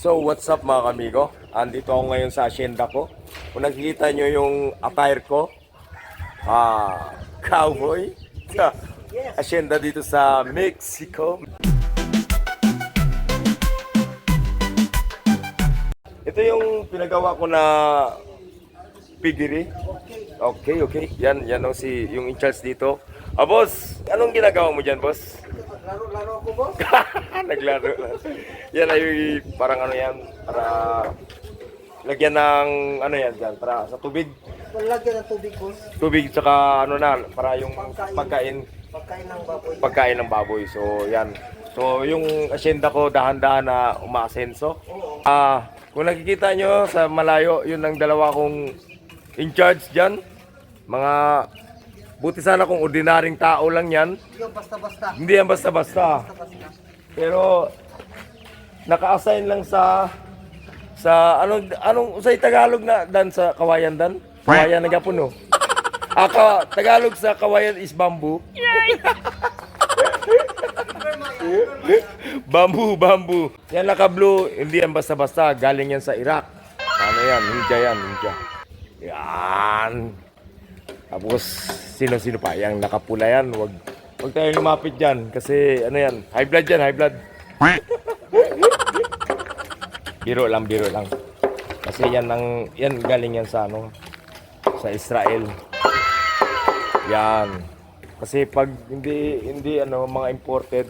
So, what's up mga kamigo? Andito ako ngayon sa asyenda ko. Kung nakikita nyo yung attire ko, ah, cowboy. Asyenda dito sa Mexico. Ito yung pinagawa ko na piggery. Okay, okay. Yan, yan ang si, yung in charge dito. Ah, boss, anong ginagawa mo dyan, boss? Laro-laro ako, boss. Naglaro. Yan ay parang ano yan, para lagyan ng ano yan dyan, para sa tubig. Palagyan ng tubig, boss. Tubig tsaka ano na, para yung pagkain, Pagkain ng baboy. pagkain ng baboy. So yan. So yung asyenda ko dahan-dahan na umaasenso. Ah, kung nakikita nyo sa malayo, yun ang dalawa kong in charge dyan. Mga buti sana kung ordinaryong tao lang yan. Yung basta-basta. Hindi yan basta-basta. Pero naka-assign lang sa sa anong anong sa Tagalog na dan sa kawayan dan? Kawayan na gapon no. Ah, ka, Tagalog sa kawayan is bamboo. bamboo, bamboo. Yan naka-blue, hindi yan basta-basta. Galing yan sa Iraq. Ano yan? Ninja yan, ninja. Yan. Tapos, sino-sino pa? Yang nakapula yan, wag, wag tayo lumapit dyan. Kasi, ano yan, high blood yan, high blood. biro lang, biro lang. Kasi yan ang, yan galing yan sa ano, sa Israel. Yan. Kasi pag hindi, hindi ano, mga imported,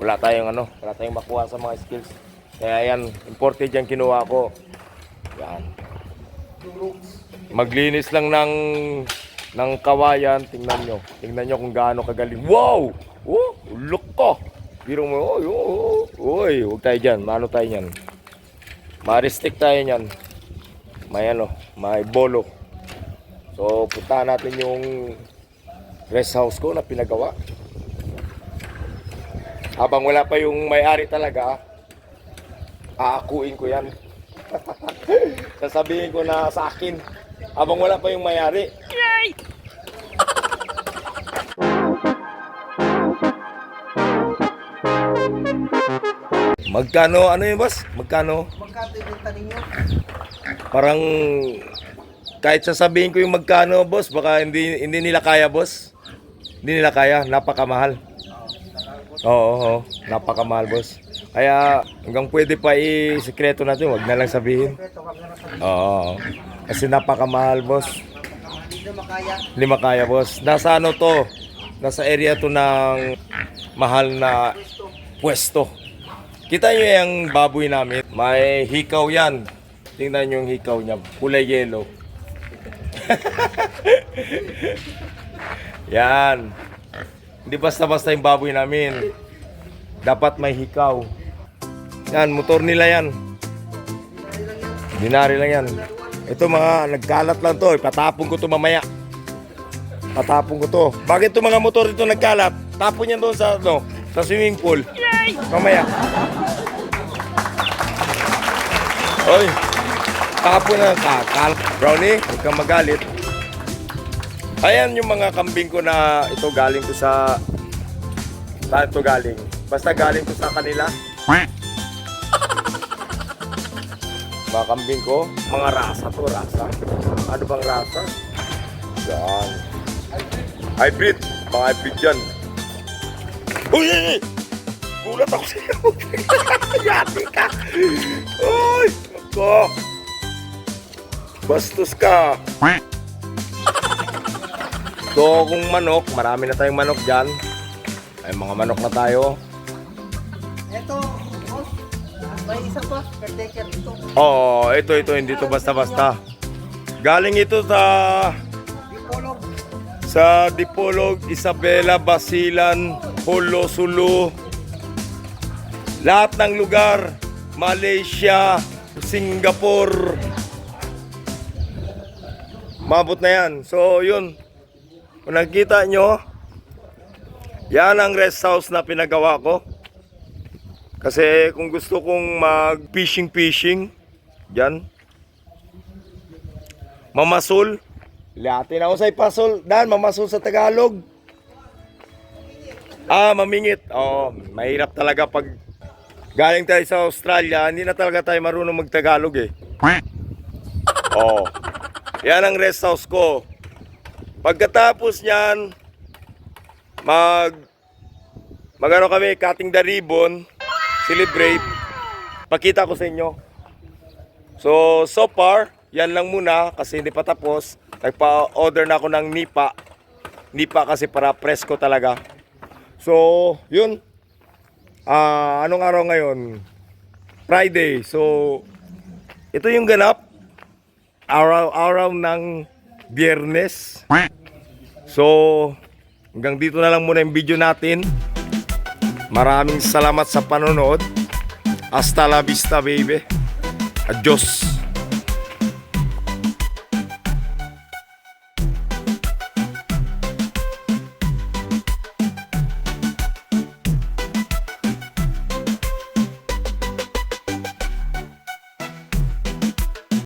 wala tayong ano, wala tayong makuha sa mga skills. Kaya yan, imported yan kinuha ko. Yan. Maglinis lang ng ng kawayan, tingnan nyo. Tingnan nyo kung gaano kagaling. Wow! Oh, look ko! Biro mo, oy, oy, oy, huwag tayo dyan. Maano tayo yan? Ma-restrict tayo yan. May ano, may bolo. So, puntahan natin yung rest house ko na pinagawa. Habang wala pa yung may-ari talaga, aakuin ko yan. Sasabihin ko na sa akin. Habang wala pa yung may-ari. Magkano, ano yun boss? Magkano? Magkano ibenta ninyo? Parang kahit sasabihin ko yung magkano boss, baka hindi hindi nila kaya boss. Hindi nila kaya, napakamahal. Oo, oo, napakamahal boss. Kaya hanggang pwede pa i-sekreto natin, wag na lang sabihin. Oo. Kasi napakamahal boss. Hindi na makaya. Hindi makaya boss. Nasa ano to? Nasa area to ng mahal na pwesto. Kita nyo yung baboy namin. May hikaw yan. Tingnan nyo yung hikaw niya. Kulay yellow. yan. Hindi basta-basta yung baboy namin. Dapat may hikaw. Yan, motor nila yan. Dinari lang yan. Ito mga nagkalat lang to. Patapon ko to mamaya. Patapon ko to. Bakit to mga motor dito nagkalat? Tapon yan doon sa, ano, sa swimming pool. Mamaya. Oy. Tapon na ka. Kal Brownie, huwag kang magalit. Ayan yung mga kambing ko na ito galing ko sa... Saan ito galing? Basta galing ko sa kanila. Mga kambing ko, mga rasa to, rasa. Ano bang rasa? Yan. Hybrid. Mga hybrid yan. Uy! Gulat ako sa'yo. Yati ka. Uy! Ako. Bastos ka. So, kung manok, marami na tayong manok dyan. Ay, mga manok na tayo. Ito. May isa pa. Caretaker ito. Oo, ito, ito, hindi to basta-basta. Galing ito sa Dipolog. sa Dipolog, Isabela, Basilan, Holo, Sulu. Lahat ng lugar, Malaysia, Singapore. Mabot na yan. So, yun. Kung nakikita nyo, yan ang rest house na pinagawa ko. Kasi kung gusto kong mag-fishing-fishing, dyan, mamasul, Lati na ako sa ipasol. Dan, mamasul sa Tagalog. Ah, mamingit. Oh, mahirap talaga pag Galing tayo sa Australia, hindi na talaga tayo marunong magtagalog eh. Oh. Yan ang rest house ko. Pagkatapos niyan, mag magano kami cutting the ribbon, celebrate. Pakita ko sa inyo. So, so far, yan lang muna kasi hindi pa tapos. Nagpa-order na ako ng nipa. Nipa kasi para presko talaga. So, yun. Ah, anong araw ngayon? Friday. So, ito yung ganap. Araw-araw ng biyernes. So, hanggang dito na lang muna yung video natin. Maraming salamat sa panonood. Hasta la vista, baby. Adios.